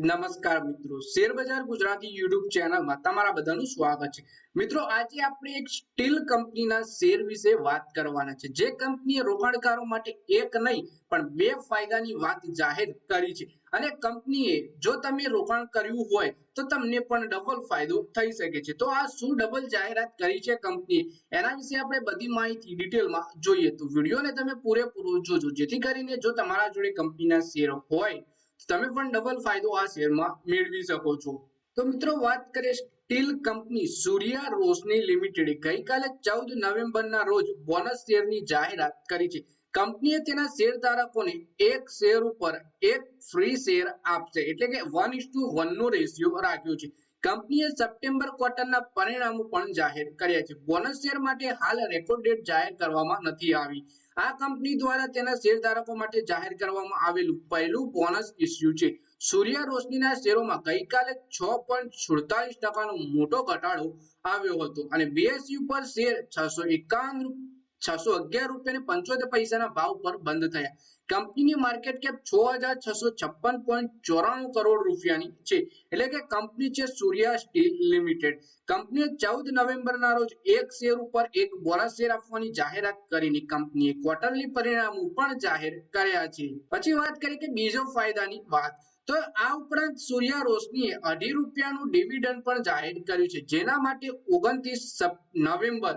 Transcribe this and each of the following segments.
નમસ્કાર મિત્રો. Share Gujarati YouTube ચેનલમાં તમારા બધાનું સ્વાગત છે. મિત્રો, આજે આપણે એક સ્ટીલ કંપનીના શેર વિશે વાત કરવાના છે. જે કંપનીએ રોકાણકારો માટે એક નહીં, પણ બે ફાયદાની વાત જાહેર કરી છે. અને કંપનીએ જો તમે રોકાણ કર્યું હોય, તો તમને પણ ડબલ ફાયદો થઈ શકે છે. તો આ શું ડબલ જાહેરાત કરી છે કંપનીએ? એના વિશે આપણે બધી માહિતી ડિટેલમાં જોઈએ. તો વિડીયોને તમે પૂરેપૂરો જોજો. જેથી કરીને જો તમારા જોડે કંપનીના શેર હોય તમે પણ ડબલ ફાયદો આ શેરમાં મેળવી શકો છો. તો મિત્રો વાત કરીએ સ્ટીલ કંપની સૂર્યા રોશની લિમિટેડે ગઈકાલે ચૌદ નવેમ્બરના રોજ બોનસ શેરની જાહેરાત કરી છે. કંપનીએ તેના શેરધારકોને એક શેર ઉપર એક ફ્રી શેર આપશે. એટલે કે વન ઇસ ટુ વન નો રેશિયો રાખ્યો છે. કંપનીએ સપ્ટેમ્બર ક્વાર્ટરના પરિણામો પણ જાહેર કર્યા છે. બોનસ શેર માટે હાલ રેકોર્ડ ડેટ જાહેર કરવામાં નથી આવી. આ કંપની દ્વારા તેના શેરધારકો માટે જાહેર કરવામાં આવેલું પહેલું બોનસ ઇસ્યુ છે. સૂર્ય રોશનીના શેરોમાં ગઈકાલે છ પોઈન્ટ સુડતાલીસ ટકાનો મોટો ઘટાડો આવ્યો હતો અને બીએસયુ પર શેર છસો એકાવન છસો અગિયાર રૂપિયા પંચોતેર પૈસાના ભાવ પર બંધ થયા. કંપનીની માર્કેટ કેપ છ હજાર છસો છપ્પન પોઈન્ટ ચોરાણું કરોડ રૂપિયાની છે. એટલે કે કંપની છે સૂર્યા સ્ટીલ લિમિટેડ. કંપનીએ ચૌદ નવેમ્બરના રોજ એક શેર ઉપર એક બોનસ શેર આપવાની જાહેરાત કરીને કંપનીએ ક્વાર્ટરલી પરિણામો પણ જાહેર કર્યા છે. પછી વાત કરીએ કે બીજો ફાયદાની વાત. તો આ ઉપરાંત સૂર્યા રોશનીએ અઢી રૂપિયાનું ડિવિડન્ડ પણ જાહેર કર્યું છે. જેના માટે ઓગણત્રીસ નવેમ્બર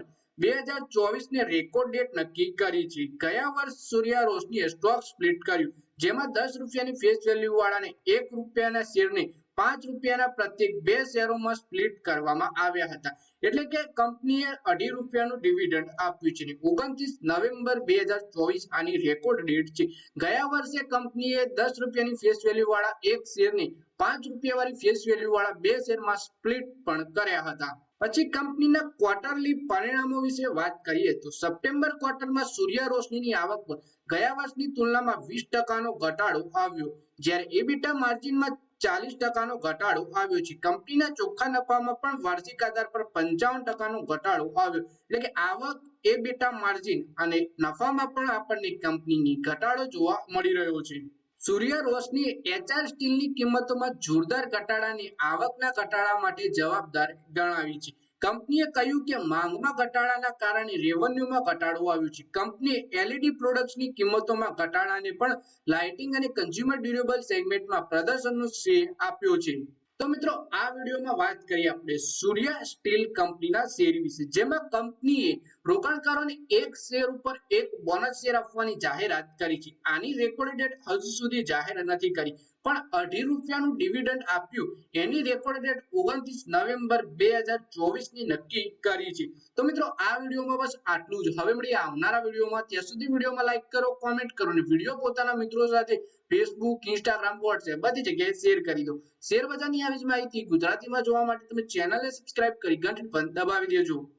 ઓગણત્રીસ નવેમ્બર બે હજાર ચોવીસ આની રેકોર્ડ ડેટ છે. ગયા વર્ષે કંપનીએ દસ રૂપિયાની ફેસ વેલ્યુ વાળા એક શેરને પાંચ રૂપિયા વાળી ફેસ વેલ્યુ વાળા બે શેરમાં સ્પ્લિટ પણ કર્યા હતા. પછી કંપનીના ક્વાર્ટરલી પરિણામો વિશે વાત કરીએ તો સપ્ટેમ્બર ક્વાર્ટરમાં સૂર્ય રોશનીની આવક પર ગયા વર્ષની તુલનામાં વીસ ટકાનો ઘટાડો આવ્યો, જ્યારે એબીટા માર્જિનમાં ચાલીસ ટકાનો ઘટાડો આવ્યો છે. કંપનીના ચોખ્ખા નફામાં પણ વાર્ષિક આધાર પર પંચાવન ટકાનો ઘટાડો આવ્યો, એટલે કે આવક એ બેટા માર્જિન અને નફામાં પણ આપણને કંપનીની ઘટાડો જોવા મળી રહ્યો છે. સૂર્ય રોશની એચઆર સ્ટીલની કિંમતોમાં જોરદાર ઘટાડાની આવકના ઘટાડા માટે જવાબદાર ગણાવી છે. કંપનીએ કહ્યું કે માંગમાં ઘટાડાના કારણે રેવન્યુમાં ઘટાડો આવ્યો છે. કંપનીએ એલઈડી પ્રોડક્ટ્સની કિંમતોમાં ઘટાડાને પણ લાઇટિંગ અને કન્ઝ્યુમર ડ્યુરેબલ સેગમેન્ટમાં પ્રદર્શનનો શ્રેય આપ્યો છે. તો મિત્રો, આ વિડીયોમાં વાત કરીએ આપણે સૂર્ય સ્ટીલ કંપનીના શેર વિશે, જેમાં કંપનીએ રોકાણકારોને એક શેર ઉપર એક બોનસ શેર આપવાની જાહેરાત કરી છે. આની રેકોર્ડ ડેટ હજુ સુધી જાહેર નથી કરી. પણ અઢી રૂપિયાનું ડિવિડન્ડ આપ્યું. એની રેકોર્ડ ડેટ ઓગણત્રીસ નવેમ્બર બે હજાર ચોવીસની નક્કી કરી છે. તો મિત્રો, આ વિડીયોમાં બસ આટલું જ. હવે મળીએ આવનારા વિડીયોમાં. ત્યાં સુધી વિડીયોમાં લાઈક કરો કોમેન્ટ કરો અને વીડિયો પોતાના મિત્રો સાથે ફેસબુક ઇન્સ્ટાગ્રામ વોટ્સએપ બધી જગ્યાએ શેર કરી દો. શેર બજારની આવી જ માહિતી ગુજરાતીમાં જોવા માટે તમે ચેનલને સબસ્ક્રાઇબ કરી ઘંટ દબાવી દેજો.